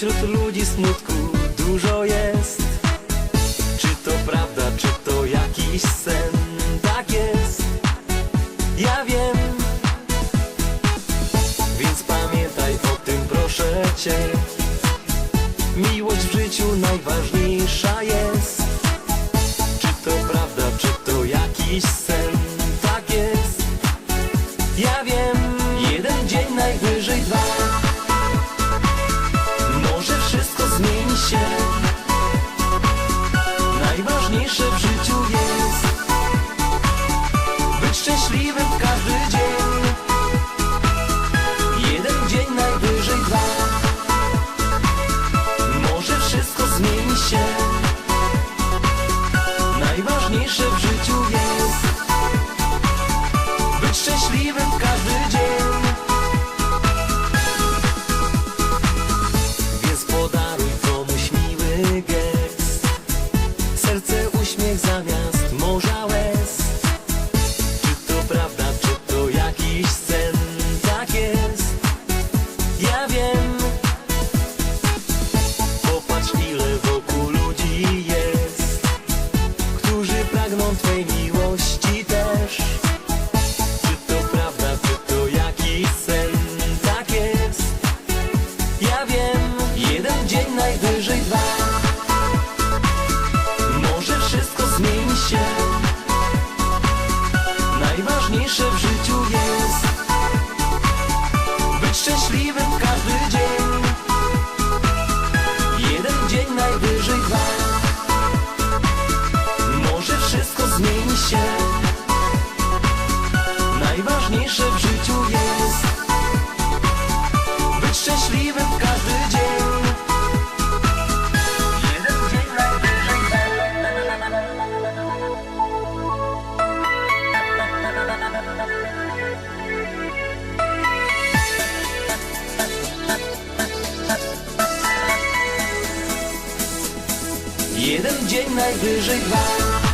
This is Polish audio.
Wśród ludzi smutku dużo jest. Czy to prawda, czy to jakiś sen? Tak jest, ja wiem. Więc pamiętaj o tym proszę Cię. Miłość w życiu najważniejsza jest. Czy to prawda, czy to jakiś sen uśmiech zamiast cry Jeden dzień najwyżej dwa.